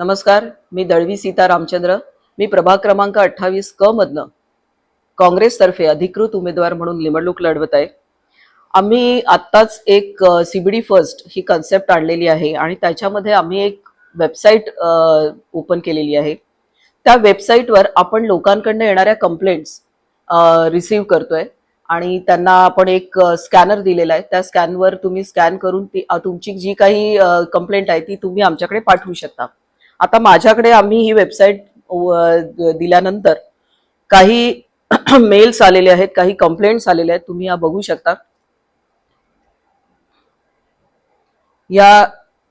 नमस्कार मी दळवी सीता रामचंद्र. मी प्रभाग क्रमांक अठ्ठावीस क मधनं काँग्रेसतर्फे अधिकृत उमेदवार म्हणून निवडणूक लढवत आहे. आम्ही आत्ताच एक सीबीडी फर्स्ट ही कन्सेप्ट आणलेली आहे आणि त्याच्यामध्ये आम्ही एक वेबसाईट ओपन केलेली आहे. त्या वेबसाईटवर आपण लोकांकडनं येणाऱ्या कंप्लेंट्स रिसीव्ह करतोय आणि त्यांना आपण एक स्कॅनर दिलेला आहे. त्या स्कॅनवर तुम्ही स्कॅन करून ती तुमची जी काही कंप्लेंट आहे ती तुम्ही आमच्याकडे पाठवू शकता. आता माझ्याकडे आम्ही ही वेबसाईट दिल्यानंतर काही मेल्स आलेले आहेत काही कंप्लेंट्स आलेले आहेत तुम्ही या बघू शकता. या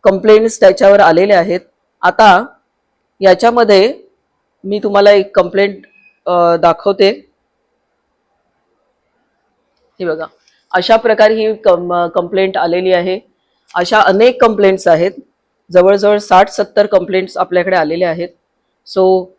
कंप्लेंट्स त्याच्यावर आलेल्या आहेत. आता याच्यामध्ये मी तुम्हाला एक कंप्लेंट दाखवते. हे बघा अशा प्रकारे ही कंप्लेंट आलेली आहे. अशा अनेक कंप्लेंट्स आहेत. जवळजवळ साठ सत्तर कंप्लेंट्स आपल्याकडे आलेले आहेत. सो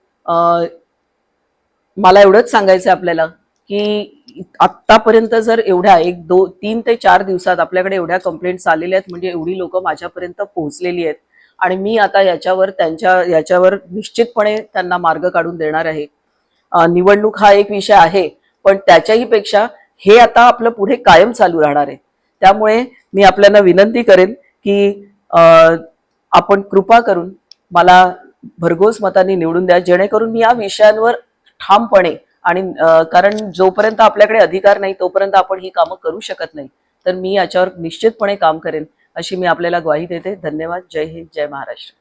मला एवढंच सांगायचं आहे आपल्याला की आत्तापर्यंत जर एवढ्या एक दो तीन ते चार दिवसात आपल्याकडे एवढ्या कंप्लेंट्स आलेल्या आहेत म्हणजे एवढी लोक माझ्यापर्यंत पोहोचलेली आहेत आणि मी आता याच्यावर त्यांच्या याच्यावर निश्चितपणे त्यांना मार्ग काढून देणार आहे. निवडणूक हा एक विषय आहे पण त्याच्याही पेक्षा हे आता आपलं पुढे कायम चालू राहणार आहे. त्यामुळे मी आपल्याला विनंती करेन की आपण कृपा करून मला भरघोस मतांनी निवडून द्या. जेणेकरून मी या विषयांवर ठामपणे आणि कारण जोपर्यंत आपल्याकडे अधिकार नाही तोपर्यंत आपण ही कामं करू शकत नाही. तर मी याच्यावर निश्चितपणे काम करेन अशी मी आपल्याला ग्वाही देते. धन्यवाद. जय हिंद. जय महाराष्ट्र.